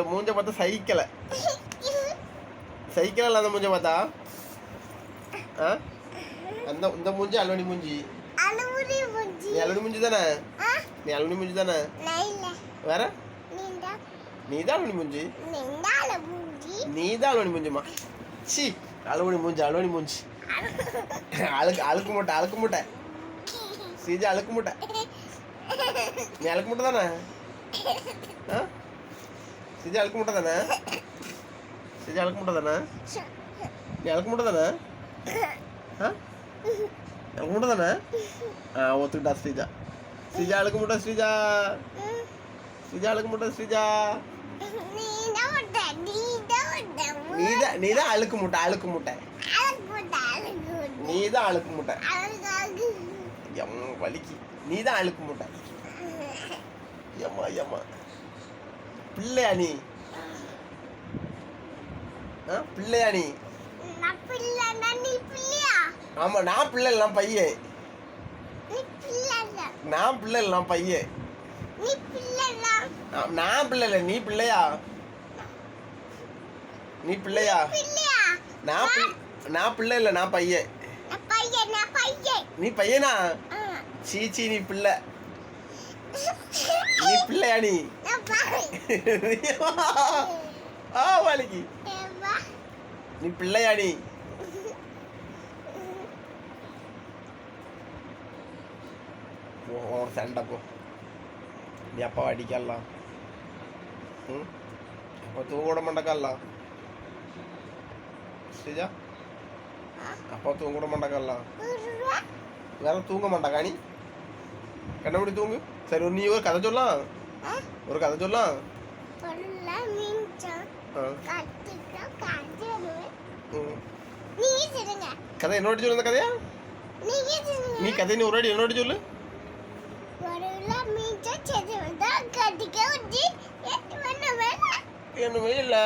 இந்த மூஞ்ச பார்த்தா சைக்கிள சைக்கிள் அந்த மூஞ்ச பார்த்தா? ஆ? அந்த இந்த மூஞ்சி அலுவணி மூஞ்சி. நீ அலுவணி மூஞ்சி தானே? நீ அலுவணி மூஞ்சி தானே? வேற? நீ தான் அலுவணி முஞ்சி? நீ தான் அலுவணி மூஞ்சிமா சி அலுவணி மூஞ்சி அலுவணி மூஞ்சி. அழுக்கு அழுக்கு மூட்டை அழுக்கு மூட்டை. சீஜா அழுக்கு மூட்டை. நீ அழுக்கு மூட்டை தானே? ஆ? சீஜா அழுக்க மூட்டை தானே? சீஜா அழுக்க மூட்டை தானே? நீ அழுக்க மூட்டை தானே? அழுக்க அழுக்கு தானே? ஆ ஒத்துக்கிட்டா ஸ்ரீஜா. ஸ்ரீஜா அழுக்க மூட்டை ஸ்ரீஜா. ஸ்ரீஜா அழுக்க மூட்டை ஸ்ரீஜா. நீதான் முட்டை நீண்டா முட்டை அழுக்கு முட்டை. நீதான் அழுக்கு முட்டை. எம் வலிக்கு. நீதான் அழுக்கு முட்டை. ஏமா ஏமா பிள்ளையா நீ பிள்ளையா? நீ ஆமா நான் பிள்ளை இல்லை நான் பையன். நான் பிள்ளை இல்லை நான் பையன். நான் பிள்ளை இல்லை நீ பிள்ளையா? நீ பிள்ளையா? நான் நான் பிள்ளை இல்லை நான் பையன். நீ பையனா? ஆ. சீ சீ நீ பிள்ளை. நீ பிள்ளையா நீ? ஆ வலிக்கு? நீ பிள்ளையா நீ? உன் சண்டை போ. நீ அப்பாவை அடிக்கலாம் ம்? அப்போ தூங்க விட மாட்டேக்கலாம் ஸ்ரீஜா? அப்பா தூங்க விட மாட்டேக்கலாம் ஒரு ரூபா. வேற தூங்க மாட்டாக்கா நீ? கண்ணபடி தூங்கு. சரி ஒரு நீ ஒரு கதை சொல்லலாம்? ஒரு கதை சொல்லலாம். கதை என்னோட சொல்லு அந்த கதையா? நீ கதை நீ ஒரு என்னோட சொல்லு. எட்டு மணி வேலை என்னமே இல்லை.